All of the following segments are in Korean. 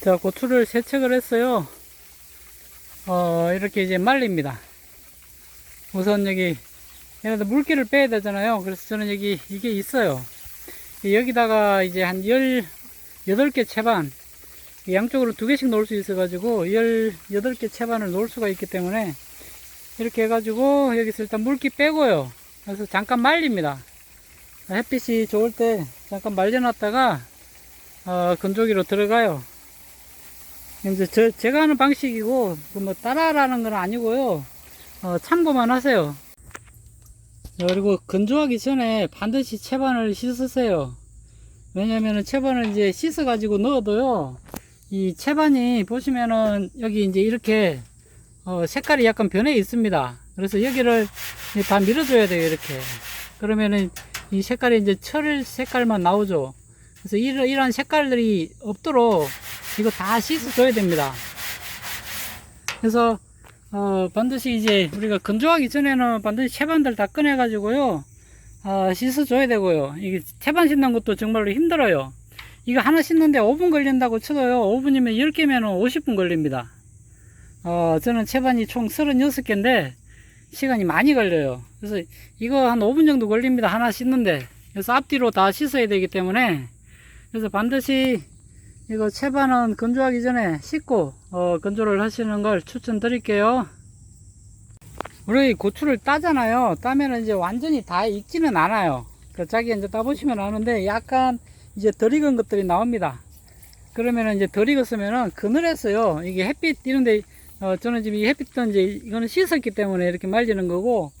자, 고추를 세척을 했어요. 어, 이렇게 이제 말립니다. 우선 여기, 얘네들 물기를 빼야 되잖아요. 그래서 저는 여기, 이게 있어요. 여기다가 이제 한 18개 채반, 양쪽으로 두 개씩 놓을 수 있어가지고, 18개 채반을 놓을 수가 있기 때문에, 이렇게 해가지고, 여기서 일단 물기 빼고요. 그래서 잠깐 말립니다. 햇빛이 좋을 때 잠깐 말려놨다가, 어, 건조기로 들어가요. 이제 저, 제가 하는 방식이고, 그뭐 따라라는 건 아니고요. 어, 참고만 하세요. 그리고 건조하기 전에 반드시 채반을 씻으세요. 왜냐면은 채반을 이제 씻어가지고 넣어도요, 이 채반이 보시면은 여기 이제 이렇게, 어, 색깔이 약간 변해 있습니다. 그래서 여기를 다 밀어줘야 돼요, 이렇게. 그러면은 이 색깔이 이제 철 색깔만 나오죠. 그래서 이런, 이런 색깔들이 없도록 이거 다 씻어줘야 됩니다. 그래서 어, 반드시 이제 우리가 건조하기 전에는 반드시 채반들 다 꺼내 가지고요. 어, 씻어줘야 되고요. 이게 채반 씻는 것도 정말로 힘들어요. 이거 하나 씻는데 5분 걸린다고 쳐도요. 5분이면 10개면 50분 걸립니다. 어, 저는 채반이 총 36개인데 시간이 많이 걸려요. 그래서 이거 한 5분 정도 걸립니다. 하나 씻는데. 그래서 앞뒤로 다 씻어야 되기 때문에 그래서 반드시 이거 채반은 건조하기 전에 씻고 어, 건조를 하시는 걸 추천드릴게요. 우리 고추를 따잖아요. 따면 이제 완전히 다 익지는 않아요. 그 자기 이제 따보시면 아는데 약간 이제 덜 익은 것들이 나옵니다. 그러면은 이제 덜 익었으면은 그늘에서요. 이게 햇빛 이런데 어, 저는 지금 이 햇빛도 이제 이거는 씻었기 때문에 이렇게 말리는 거고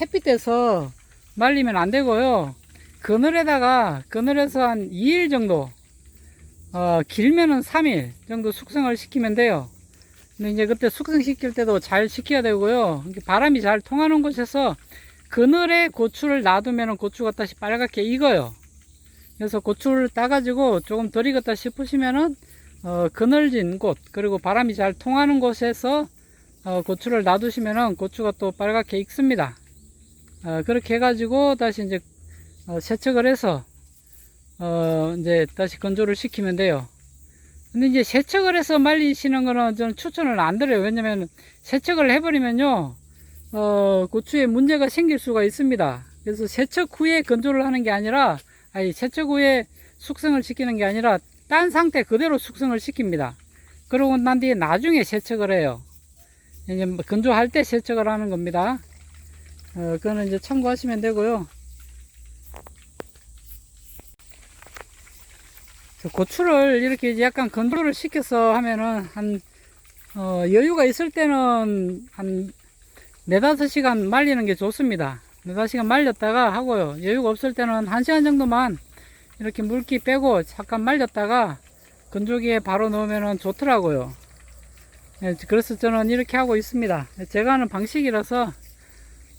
햇빛에서 말리면 안 되고요. 그늘에다가 그늘에서 한 2일 정도 어, 길면은 3일 정도 숙성을 시키면 돼요. 근데 이제 그때 숙성시킬 때도 잘 시켜야 되고요. 바람이 잘 통하는 곳에서 그늘에 고추를 놔두면 고추가 다시 빨갛게 익어요. 그래서 고추를 따가지고 조금 덜 익었다 싶으시면은 어, 그늘진 곳 그리고 바람이 잘 통하는 곳에서 어, 고추를 놔두시면은 고추가 또 빨갛게 익습니다. 어, 그렇게 해가지고 다시 이제 어, 세척을 해서 어, 이제 다시 건조를 시키면 돼요. 근데 이제 세척을 해서 말리시는 거는 저는 추천을 안 드려요. 왜냐면 세척을 해버리면요, 어, 고추에 문제가 생길 수가 있습니다. 그래서 세척 후에 건조를 하는 게 아니라, 아니, 세척 후에 숙성을 시키는 게 아니라, 딴 상태 그대로 숙성을 시킵니다. 그러고 난 뒤에 나중에 세척을 해요. 이제 뭐 건조할 때 세척을 하는 겁니다. 어, 그거는 이제 참고하시면 되고요. 고추를 이렇게 약간 건조를 시켜서 하면은 한 어, 여유가 있을 때는 한 네다섯 시간 말리는 게 좋습니다. 네다섯 시간 말렸다가 하고요. 여유가 없을 때는 한 시간 정도만 이렇게 물기 빼고 잠깐 말렸다가 건조기에 바로 넣으면 좋더라고요. 네, 그래서 저는 이렇게 하고 있습니다. 제가 하는 방식이라서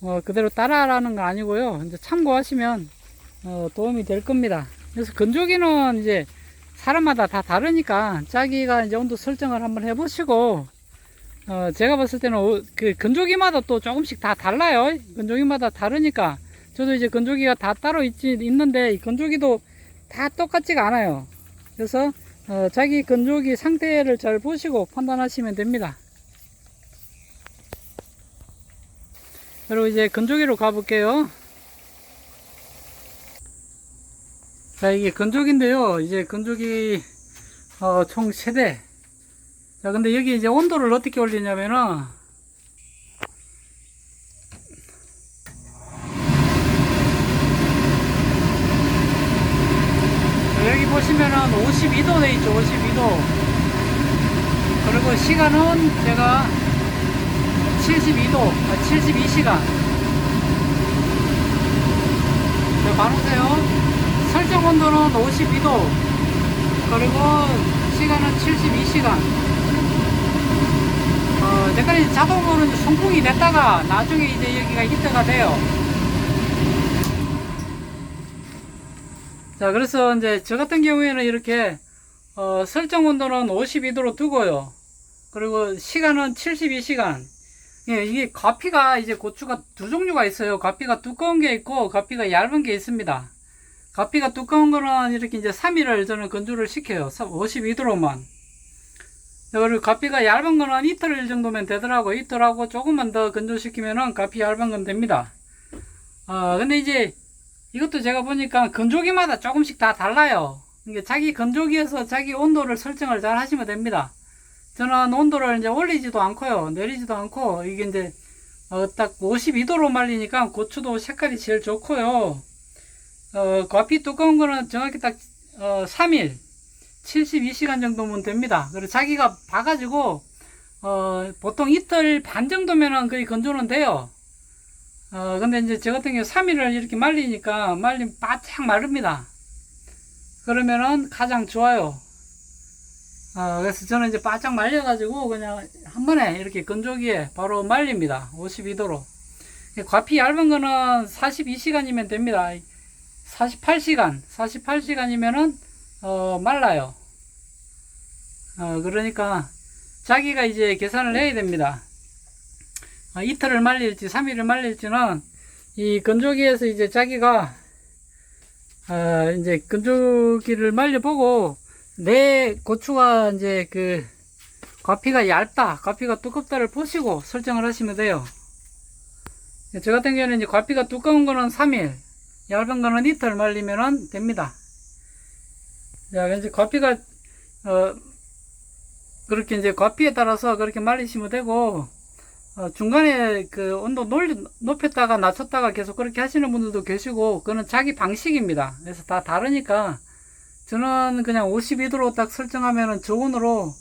어, 그대로 따라하라는 거 아니고요. 이제 참고하시면 어, 도움이 될 겁니다. 그래서 건조기는 이제 사람마다 다 다르니까 자기가 이제 온도 설정을 한번 해보시고 어 제가 봤을 때는 어, 그 건조기마다 또 조금씩 다 달라요. 건조기마다 다르니까. 저도 이제 건조기가 다 따로 있지 있는데 이 건조기도 다 똑같지가 않아요. 그래서 어 자기 건조기 상태를 잘 보시고 판단하시면 됩니다. 그리고 이제 건조기로 가볼게요 자, 이게 건조기인데요. 이제 건조기, 어, 총 세대. 자, 근데 여기 이제 온도를 어떻게 올리냐면은, 자, 여기 보시면은 52도 돼 있죠. 52도. 그리고 시간은 제가 72도, 72시간. 자, 봐보세요. 설정 온도는 52도 그리고 시간은 72시간. 어, 내가 자동으로 이제 송풍이 됐다가 나중에 이제 여기가 히트가 돼요. 자 그래서 이제 저 같은 경우에는 이렇게 어, 설정 온도는 52도로 두고요. 그리고 시간은 72시간. 예, 이게 가피가 이제 고추가 두 종류가 있어요. 가피가 두꺼운 게 있고 가피가 얇은 게 있습니다 가피가 두꺼운 거는 이렇게 이제 3일을 저는 건조를 시켜요. 52도로만. 그리고 가피가 얇은 거는 이틀 정도면 되더라고. 이틀하고 조금만 더 건조시키면은 가피 얇은 건 됩니다. 어, 근데 이제 이것도 제가 보니까 건조기마다 조금씩 다 달라요. 이게 자기 건조기에서 자기 온도를 설정을 잘 하시면 됩니다. 저는 온도를 이제 올리지도 않고요. 내리지도 않고, 이게 이제, 어, 딱 52도로 말리니까 고추도 색깔이 제일 좋고요. 어, 커피 두꺼운 거는 정확히 딱, 어, 3일, 72시간 정도면 됩니다. 그리고 자기가 봐가지고, 어, 보통 이틀 반 정도면은 거의 건조는 돼요. 어, 근데 이제 저 같은 경우 3일을 이렇게 말리니까 말리면 바짝 마릅니다. 그러면은 가장 좋아요. 어, 그래서 저는 이제 바짝 말려가지고 그냥 한 번에 이렇게 건조기에 바로 말립니다. 52도로. 과피 얇은 거는 42시간이면 됩니다. 48시간, 48시간이면은, 어, 말라요. 어, 그러니까 자기가 이제 계산을 해야 됩니다. 어, 이틀을 말릴지 3일을 말릴지는 이 건조기에서 이제 자기가 어, 이제 건조기를 말려보고 내 고추가 이제 그 과피가 얇다, 과피가 두껍다를 보시고 설정을 하시면 돼요. 저 같은 경우는 이제 과피가 두꺼운 거는 3일, 얇은 거는 이틀 말리면 됩니다. 자, 이제 과피가 어, 그렇게 이제 과피에 따라서 그렇게 말리시면 되고 어, 중간에 그 온도 놀, 높였다가 낮췄다가 계속 그렇게 하시는 분들도 계시고, 그거는 자기 방식입니다. 그래서 다 다르니까, 저는 그냥 52도로 딱 설정하면은 저온으로,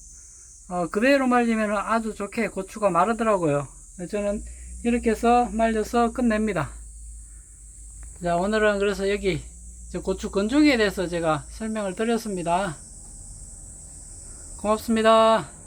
어, 그대로 말리면 아주 좋게 고추가 마르더라고요. 저는 이렇게 해서 말려서 끝냅니다. 자, 오늘은 그래서 여기 저 고추 건조기에 대해서 제가 설명을 드렸습니다. 고맙습니다.